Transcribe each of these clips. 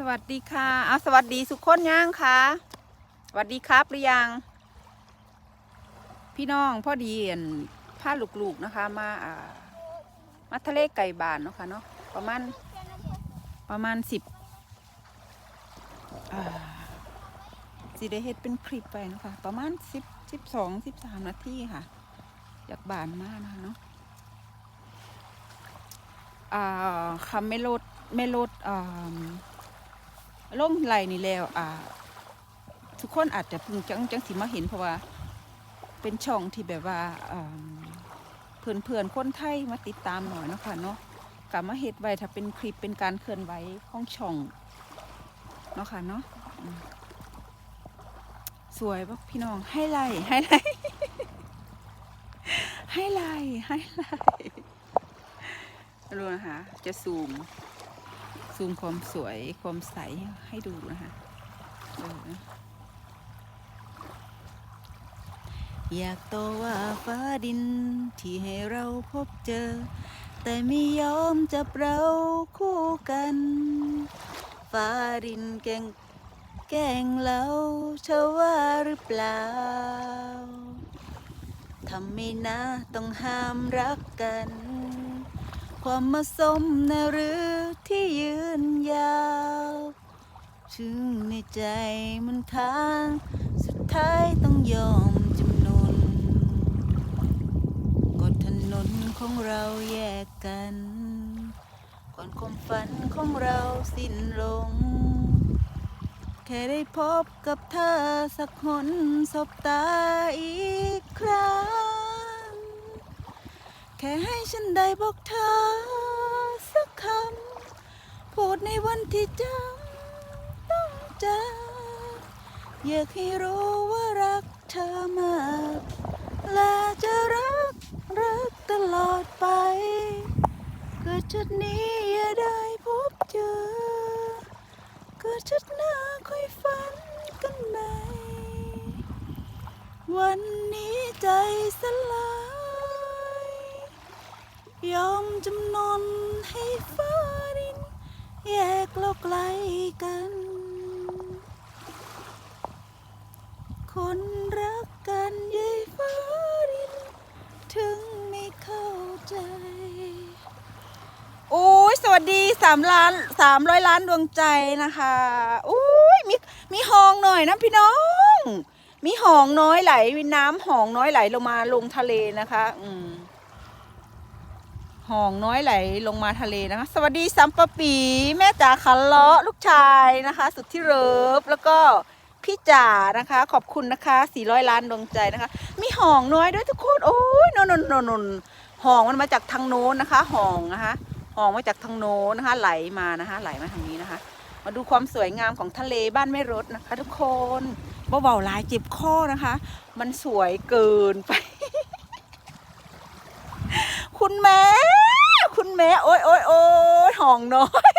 สวัสดีค่ะเอาสวัสดีสุขคนย่างค่ะ สวัสดีครับหรือยัง พี่น้องพ่อดีเห็นผ้าลูกๆนะคะ มาอ่ามาทะเลไก่บานเนาะค่ะเนาะประมาณประมาณสิบสิได้เฮ็ดเป็นคลิปไปนะคะประมาณสิบสิบสองสิบสามนาทีค่ะอยากบานมากนะคะเนาะอ่าคำไม่ลดไม่ลดอ่า ลงไหลนี่แล้วอ่า ทุกคนอาจจะเพิ่งจังจังสิมาเห็นเพราะว่า เป็นช่องที่แบบว่าเพื่อนเพื่อนคนไทยมาติดตามหน่อยนะคะเนาะกลับมาเฮ็ดไว้ถ้าเป็นคลิปเป็นการเคลื่อนไหวของช่องเนาะค่ะเนาะสวยปะพี่น้องให้ไล่ให้ไล่ให้ไล่ให้ไล่รู้นะคะจะซูม ซูมความสวยความใสให้ดูนะคะเอยากโตว่าฟ้าดินที่ให้เราพบเจอ แต่ไม่ยอมจับเราคู่กัน ฟ้าดินแกงแกงเราเชาว่าหรือเปล่าทำไม่นะต้องห้ามรักกัน ความมาสมนะหรือที่ยืนยาวถึงในใจมันค้างสุดท้ายต้องยอมจำนนกดถนนของเราแยกกันก่อนความฝันของเราสิ้นลง แค่ได้พบกับเธอสักหนสบตาอีกครั้ง แค่ให้ฉันได้บอกเธอสักคำพูดในวันที่จำต้องจากอยากให้รู้ว่ารักเธอมาก และจะรัก รักตลอดไปเกิดชาตินี้อย่าได้พบเจอเกิดชาติหน้าค่อยฝันกันใหม่วันนี้ใจสลาย ยอมจำนนให้ฟ้าดิน แยกเราไกลกัน คนรักกันยายฟ้าดิน ถึงไม่เข้าใจ โอ้ยสวัสดีสามล้านสามร้อยล้านดวงใจนะคะอุ้ยมีมีหองหน่อยนะพี่น้อง มีหองน้อยไหลมีน้ำหองน้อยไหลลงมาลงทะเลนะคะ อืม หองน้อยไหลลงมาทะเลนะคะ สวัสดีสัมปะปี แม่จ๋าขันเลาะลูกชายนะคะ สุดที่เริฟแล้วก็พี่จ๋านะคะ ขอบคุณนะคะ 400 ล้านดวงใจนะคะ มีหองน้อยด้วยทุกคนโอ้ยนนนนนหองมันมาจากทางโน้นนะคะหองนะคะหองมาจากทางโน้นนะคะ ไหลมานะคะ ไหลมาทางนี้นะคะ มาดูความสวยงามของทะเลบ้านไม่รถนะคะ ทุกคนเบาๆลายเจ็บข้อนะคะ มันสวยเกินไป คุณแม่ คุณแม่ โอ้ยโอ้ยโอ้ยห่องน้อย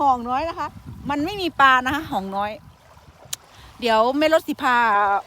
ห่องน้อยนะคะ มันไม่มีปลานะคะห่องน้อย เดี๋ยวแม่รถสิพา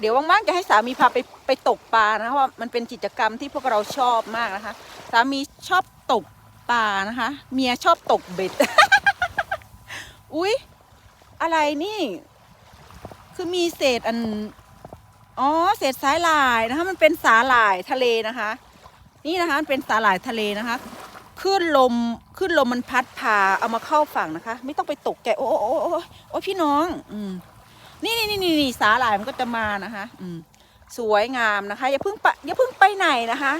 เดี๋ยวว่างๆจะให้สามีพาไปไปตกปลานะเพราะว่ามันเป็นกิจกรรมที่พวกเราชอบมากนะคะ สามีชอบตกปลานะคะ เมียชอบตกเบ็ด อุ๊ย อะไรนี่ คือมีเศษอัน อ๋อเศษสาหร่ายนะคะ มันเป็นสาหร่ายทะเลนะคะ นี่นะคะมันเป็นสาหร่ายทะเลนะคะขึ้นลมขึ้นลมมันพัดพาเอามาเข้าฝั่งนะคะ ไม่ต้องไปตกใจโอ้โอ้โอ้โอ้พี่น้อง อืมนี่นี่นี่นี่นี่สาหร่ายมันก็จะมานะคะ อืมสวยงามนะคะ อย่าเพิ่งไปอย่าเพิ่งไปไหนนะคะ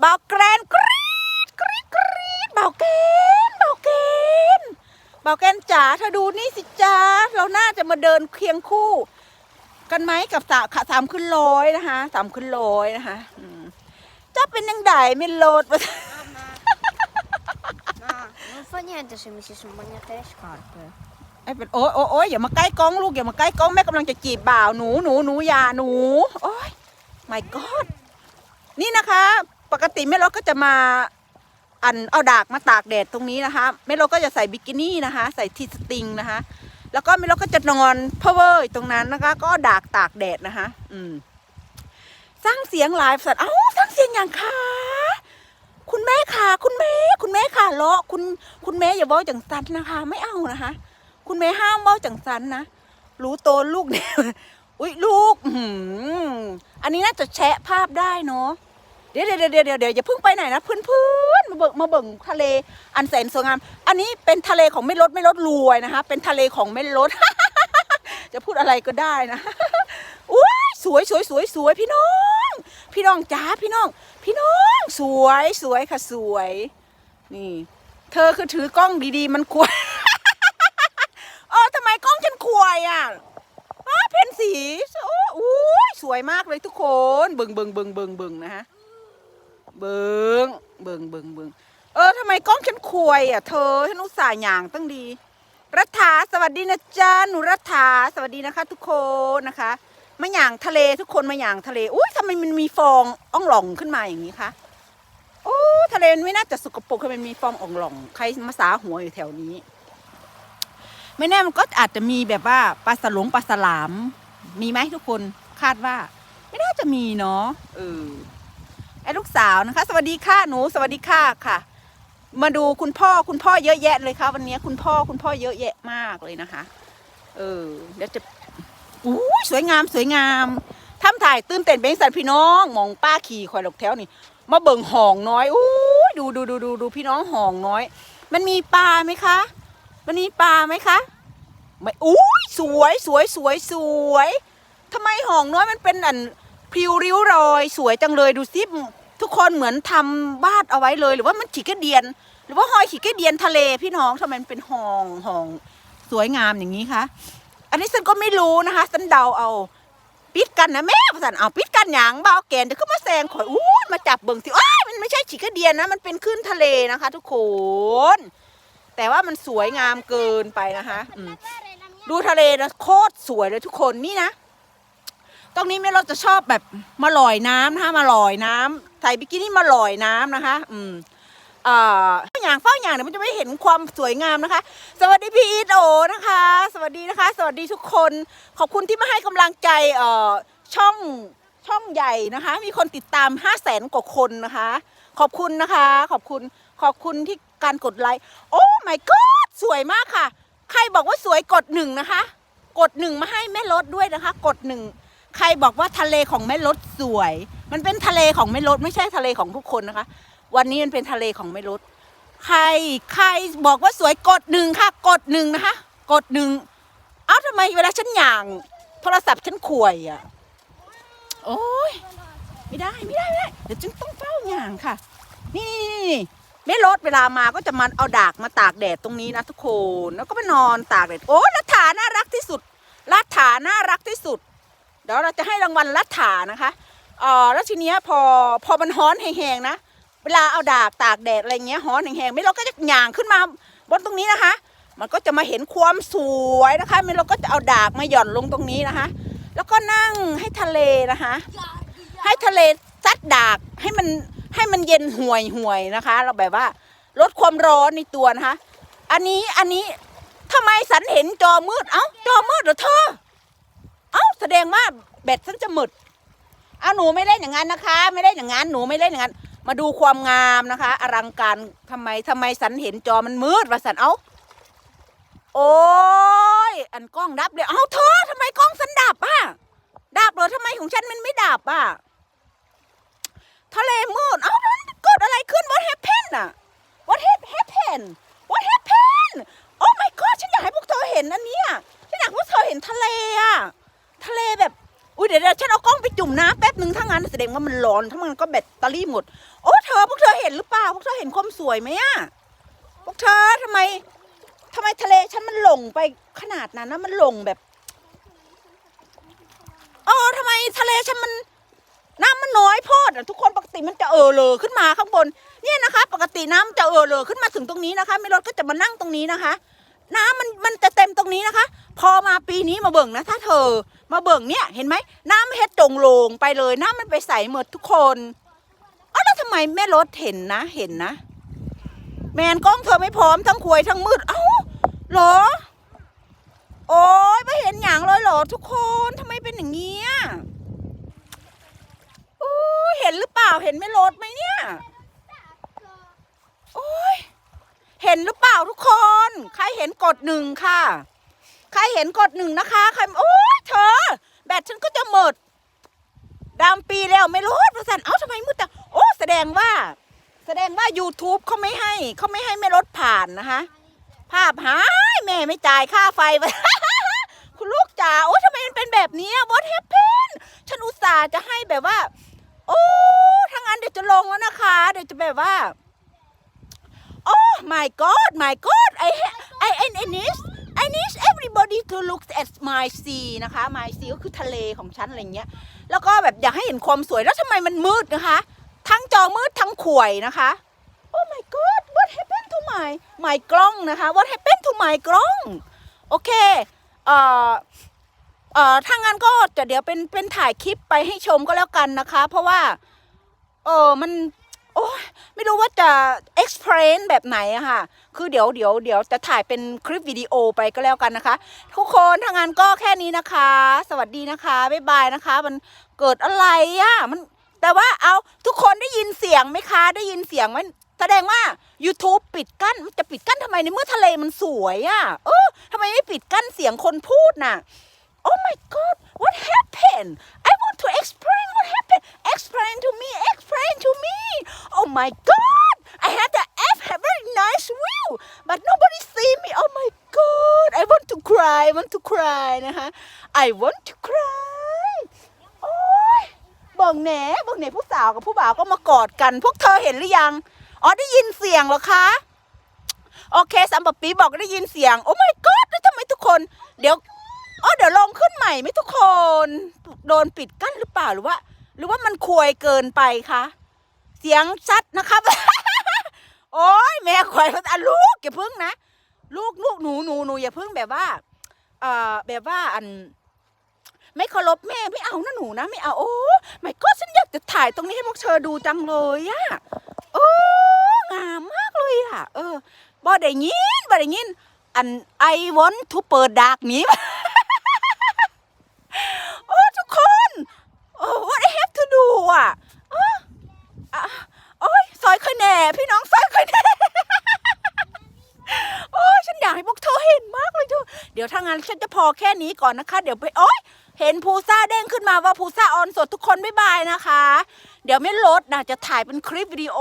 เบาแกรนกรีดกรีดกรีดเบาแกนเบาแกนเบาแกนจ๋าเธอดูนี่สิจ้าเราน่าจะมาเดินเคียงคู่ กันไหมกับสามสามขึ้นร้อยนะคะสามขึ้นร้อยนะคะจะเป็นยังไงไม่โหลดมา Nu får ni inte så mycket som många träskapor. ไอ้เป็นโอ๊ยโอ๊ยโอ๊ยอย่ามาใกล้กล้องลูกอย่ามาใกล้กล้องแม่กำลังจะจีบบ่าวหนูหนูหนูอย่าหนูโอ๊ย my god นี่นะคะ ปกติแม่รถก็จะมาอันเอาดากมาตากแดดตรงนี้นะคะแม่รถก็จะใส่บิกินีนะคะ ใส่ทีสติงนะคะ แล้วก็ม่รถก็จะนอนเพเวอร์ตรงนั้นนะคะ ก็ดากตากแดดนะคะ อืม สร้างเสียงหลายสัตว์เอ้าสร้างเสียงอย่างคะคุณแม่ค่ะ คุณแม่ คุณแม่ค่ะเลาะคุณ คุณแม่อย่าเว้าจังสันนะคะ ไม่เอานะคะ คุณแม่ห้ามเว้าจังสันนะรู้โตนลูกเนี่ยอุ้ยลูก อื้อหืออันนี้น่าจะแชะภาพได้เนาะ เดี๋ยวเดี๋ยวเดี๋ยวเดี๋ยวเดี๋ยวอย่าเพิ่งไปไหนนะเพื่อนเพื่อนมาเบิ่งมาเบิ่งทะเลอันแสนสวยงาม อันนี้เป็นทะเลของไม่ลดไม่ลดรวยนะคะ เป็นทะเลของไม่ลด จะพูดอะไรก็ได้นะอุ้ยสวยสวยสวยสวยพี่น้อง พี่น้องจ้าพี่น้อง พี่น้อง สวยสวยค่ะสวย นี่ เธอคือถือกล้องดีๆ มันควรเออทำไมกล้องฉันควยอะอ้าเพนสีโอ้ยสวยมากเลยทุกคน เบิงเบิงเบิงเบิงเบิงนะฮะ เบิงเบิงเบิงเบิงเออทำไมกล้องฉันควยอะเธอฉันอุตส่าห์หย่างตั้งดี รัฐาสวัสดีนะจ๊ะหนูรัฐาสวัสดีนะคะ ทุกคนนะคะมาหย่างทะเลทุกคนมาหย่างทะเลอุ้ยทำไมมันมีฟองอ่องหล่องขึ้นมาอย่างนี้คะโอ้ทะเลไม่น่าจะสกปรกทำไมมีฟองอ่องหล่อง ใครมาสาหัวอยู่แถวนี้ ไม่แน่มันก็อาจจะมีแบบว่าปลาสลงปลาสลาม มีไหมทุกคนคาดว่า ไม่น่าจะมีเนาะเออ ไอ้ลูกสาวนะคะ สวัสดีค่ะหนูสวัสดีค่ะค่ะ มาดูคุณพ่อคุณพ่อเยอะแยะเลยค่ะวันนี้คุณพ่อคุณพ่อเยอะแยะมากเลยนะคะ เออเดี๋ยวจะอู้สวยงามสวยงามทำถ่ายตื่นเต้นเบงสันพี่น้องมองป้าขี่คอยหลกแถวนี่มาเบิ่งห่องน้อยอู้ดูดูดูดูดูพี่น้องห่องน้อย มันมีปลาไหมคะ มันมีปลาไหมคะไม่อู้สวยสวยสวยสวยทำไมห่องน้อยมันเป็นอัน พริ้วริ้วรอย สวยจังเลยดูสิทุกคนเหมือนทำวาดเอาไว้เลย หรือว่ามันขีกระเดียน หรือว่าหอยขีกระเดียนทะเลพี่น้องทำไมมันเป็นหองหองสวยงามอย่างนี้คะอันนี้ฉันก็ไม่รู้นะคะฉันเดาเอาปิดกันนะแม่สันเอาปิดกันหยังเบาแกนจะขึ้นมาแซงข่อยอู้มาจับเบิ่งสิอ้ายมันไม่ใช่ขีกระเดียนนะมันเป็นขึ้นทะเลนะคะ ทุกคนแต่ว่ามันสวยงามเกินไปนะคะดูทะเลนะโคตรสวยเลยทุกคนนี่นะ ตรงนี้แม่ราจะชอบแบบมาลอยน้ำนะคะมาลอยน้ำใส่บิกินี่มาลอยน้ำนะคะ อืมเอ่อเฝ้าอย่างเฝ้าอย่างเดี๋ยวมันจะไม่เห็นความสวยงามนะคะ สวัสดีพี่อีทโอนะคะ สวัสดีนะคะ สวัสดีทุกคน ขอบคุณที่มาให้กำลังใจเอ่อช่องช่องใหญ่นะคะ มีคนติดตามห้าแสนกว่าคนนะคะ ขอบคุณนะคะ ขอบคุณขอบคุณที่การกดไลค์โอ้ my god สวยมากค่ะ ใครบอกว่าสวยกดหนึ่งนะคะ กดหนึ่งมาให้แม่รถด้วยนะคะ กดหนึ่ง ใครบอกว่าทะเลของแม่รถสวย มันเป็นทะเลของแม่รถไม่ใช่ทะเลของทุกคนนะคะ วันนี้มันเป็นทะเลของแม่รถใครใครบอกว่าสวยกดหนึ่งค่ะ กดหนึ่งนะคะ กดหนึ่งเอ้าทำไมเวลาฉันหย่าง โทรศัพท์ฉันข่วยอะโอ้ยไม่ได้ไม่ได้ไม่ได้เดี๋ยวฉันต้องเฝ้าหย่างค่ะ นี่นี่นี่แม่รถเวลามาก็จะมาเอาดากมาตากแดดตรงนี้นะทุกคนแล้วก็ไปนอนตากแดดโอ้รัฐาน่ารักที่สุดรัฐาน่ารักที่สุด เดี๋ยวเราจะให้รางวัลรัฐานะคะเอ่อแล้วทีเนี้ยพอพอมันฮ้อนแห้งๆนะเวลาเอาดากตากแดดอะไรเงี้ยฮ้อนแห้งๆไม่เราก็จะหย่างขึ้นมาบนตรงนี้นะคะ มันก็จะมาเห็นความสวยนะคะไม่เราก็จะเอาดากมาหย่อนลงตรงนี้นะคะ แล้วก็นั่งให้ทะเลนะคะ ให้ทะเลซัดดากให้มันให้มันเย็นห่วยห่วยนะคะ เราแบบว่าลดความร้อนในตัวนะคะ อันนี้อันนี้ทำไมสันเห็นจอมืดเอ้าจอมืดเหรอเธอ เอ้าแสดงว่าแบตฉันจะหมดเอาหนูไม่เล่นอย่างนั้นนะคะ ไม่เล่นอย่างนั้นหนูไม่เล่นอย่างนั้น มาดูความงามนะคะ อลังการทำไมทำไมสันเห็นจอมันมืดวะสันเอ้าโอ้ยอันกล้องดับเลยเอ้าเธอทำไมกล้องสันดับอะดับเหรอทำไมของฉันมันไม่ดับอะทะเลมืดเอ้าเกิดอะไรขึ้น what happened อะ what happened what happened โอ้ my god ฉันอยากให้พวกเธอเห็นอันนี้ฉันอยากให้พวกเธอเห็นทะเลอะ ทะเลแบบ อุ้ยเดี๋ยวเดี๋ยวฉันเอากล้องไปจุ่มน้ำแป๊บหนึ่งถ้างั้นแสดงว่ามันร้อน ถ้ามันก็แบตเตอรี่หมด โอ้เธอพวกเธอเห็นหรือเปล่า พวกเธอเห็นความสวยไหมอะพวกเธอทำไมทำไมทะเลฉันมันหลงไปขนาดนั้นนะมันหลงแบบเออทำไมทะเลฉันมันน้ำมันน้อยโพอดอะทุกคนปกติมันจะเออเลอขึ้นมาข้างบน เนี่ยนะคะ ปกติน้ำมันจะเออเลอขึ้นมาถึงตรงนี้นะคะไม่รถก็จะมานั่งตรงนี้นะคะ น้ำมันมันจะเต็มตรงนี้นะคะ พอมาปีนี้มาเบิ่งนะถ้าเธอ มาเบิ่งเนี่ยเห็นไหมน้ำเฮ็ดจงโลงไปเลย น้ำมันไปใสหมดทุกคนเอ้าแล้วทำไมแม่รถเห็นนะเห็นนะ แมนกล้องเธอไม่พร้อมทั้งควยทั้งมืดเอ้าเหรอ โอ้ยไม่เห็นอย่างเลยเหรอทุกคนทำไมเป็นอย่างนี้อะอู้เห็นหรือเปล่าเห็นแม่รถไหมเนี่ย โอ้ย เห็นหรือเปล่าทุกคน ใครเห็นกดหนึ่งค่ะ ใครเห็นกดหนึ่งนะคะ ใคร โอ้ยเธอ แบตฉันก็จะหมดดามปีแล้วไม่รู้ประสันเอ้าทำไมมืดแต่โอ้แสดงว่า แสดงว่า YouTube เขาไม่ให้ เขาไม่ให้ไม่ลดผ่านนะคะ ภาพหายแม่ไม่จ่ายค่าไฟคุณลูกจ๋าโอ้ทำไมมันเป็นแบบนี้ What happened ฉันอุตส่าห์จะให้แบบว่า โอ้ทางอันเดี๋ยวจะลงแล้วนะคะ เดี๋ยวจะแบบว่า โอ้ my god my god I I I I need I need everybody to look at my sea นะคะ my sea ก็คือทะเลของฉันอะไรเงี้ย แล้วก็แบบอยากให้เห็นความสวยแล้วทำไมมันมืดนะคะ ทั้งจอมืดทั้งข่วยนะคะ Oh my god what happened to my my กล้องนะคะ what happened to my กล้อง โอเค เอ่อเอ่อถ้างั้นก็จะเดี๋ยวเป็นเป็นถ่ายคลิปไปให้ชมก็แล้วกันนะคะ เพราะว่า เออมัน โอ้ยไม่รู้ว่าจะ explain แบบไหนอะค่ะ คือเดี๋ยวเดี๋ยวเดี๋ยวจะถ่ายเป็นคลิปวิดีโอไปก็แล้วกันนะคะ ทุกคนถ้างั้นก็แค่นี้นะคะ สวัสดีนะคะ บ๊ายบายนะคะ มันเกิดอะไรอะมันแต่ว่าเอาทุกคนได้ยินเสียงไหมคะ ได้ยินเสียงไหมแสดงว่า YouTube ปิดกั้นมันจะปิดกั้นทำไมในเมื่อทะเลมันสวยอะเออทำไมไม่ปิดกั้นเสียงคนพูดน่ะ Oh my god what happened I to explain what happened explain to me explain to me oh my god I had the F have very nice view but nobody see me oh my god I want to cry I want to cry นะคะ I want to cry โอ้ยเบิ่งแหนเบิ่งแหนผู้สาวกับผู้บ่าวก็มากอดกัน พวกเธอเห็นหรือยังอ๋อได้ยินเสียงเหรอคะโอเคสัมปปีบอกได้ยินเสียง โอ้ my god แล้วทำไมทุกคน เดี๋ยว อ๋อเดี๋ยวลงขึ้นใหม่ไหมทุกคน โดนปิดกั้นหรือเปล่าหรือว่า หรือว่ามันควยเกินไปคะเสียงชัดนะครับ โอ้ยแม่ควยอะลูกอย่าพึ่งนะลูกลูกหนูหนูหนูอย่าพึ่งแบบว่าเอ่อแบบว่าอัน ไม่เคารพแม่ไม่เอานะหนูนะไม่เอาโอ้ไม่ก็ฉันอยากจะถ่ายตรงนี้ให้พวกเธอดูจังเลยอะโอ้งามมากเลยอะเออบ่ได้ยินบ่ได้ยินอัน I want to เปิดดากนี้ โอ้ทุกคนโอ้ what I have to do อะอ๋ออะโอ้ยซอยค่อยแหน่ พี่น้องซอยค่อยแหน่ โอ้ยฉันอยากให้พวกเธอเห็นมากเลยเธอเดี๋ยวถ้างั้นฉันจะพ อแค่นี้ก่อนนะคะ เดี๋ยวไปโอ้ยเห็นภูซ่าเด้งขึ้นมาว่าภูซ่าออนสดทุกคนบ๊ายบายนะคะ เดี๋ยวไม่ลดนะจะถ่ายเป็นคลิปวิดีโอ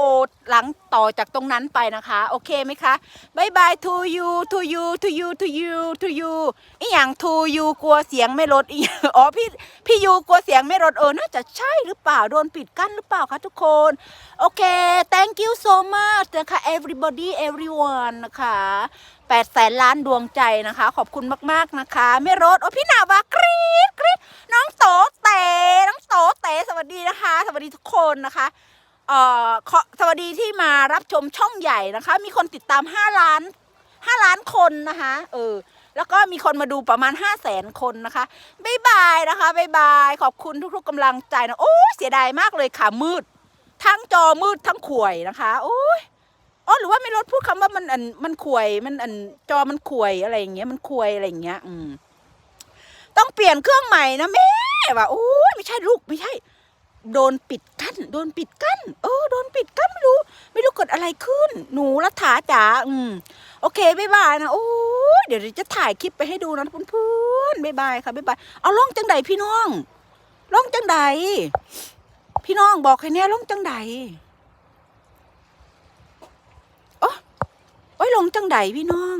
หลังต่อจากตรงนั้นไปนะคะ โอเคไหมคะบ๊ายบาย to you to you to you to you to you อีอย่าง to you กลัวเสียงไม่ลดอีอ๋อพี่พี่ยูกลัวเสียงไม่ลดเออน่าจะใช่หรือเปล่าโดนปิดกั้นหรือเปล่าคะทุกคน โอเค thank you so much นะคะ everybody everyone นะคะ แปดแสนล้านดวงใจนะคะ ขอบคุณมากๆนะคะไม่ลดโอ้พี่นาวากรี๊ดกรี๊ดน้องโตเต๋น้องโตเต๋สวัสดีนะคะ สวัสดีทุกคนนะคะเอ่อขอสวัสดีที่มารับชมช่องใหญ่นะคะ มีคนติดตาม 5 ล้าน 5 ล้านคนนะคะเออแล้วก็มีคนมาดูประมาณ 5 0 0แสนคนนะคะบ๊ายบายนะคะบ๊ายบาย ขอบคุณทุกๆกำลังใจนะ โอ้เสียดายมากเลยค่ะมืด ทั้งจอมืดทั้งข่วยนะคะ โอ้ย อ๋อหรือว่าไม่ลดพูดคำว่ามันอันมันข่วยมันอันจอมันข่วยอะไรอย่างเงี้ยมันข่วยอะไรอย่างเงี้ย อืม ต้องเปลี่ยนเครื่องใหม่นะแม่ว่าโอ้ยไม่ใช่ลูกไม่ใช่ โดนปิดกั้นโดนปิดกั้นเออโดนปิดกั้นไม่รู้ ไม่รู้เกิดอะไรขึ้น หนูรัฐาจ๋าอืม โอเคบ๊ายบายนะโอ้ยเดี๋ยวจะถ่ายคลิปไปให้ดูนะเพื่อนๆบ๊ายบายค่ะบ๊ายบายเอาล่องจังใดพี่น้องล่องจังใดพี่น้องบอกให้แน่ล่องจังใดโอ้โอ้ยลงจังใดพี่น้อง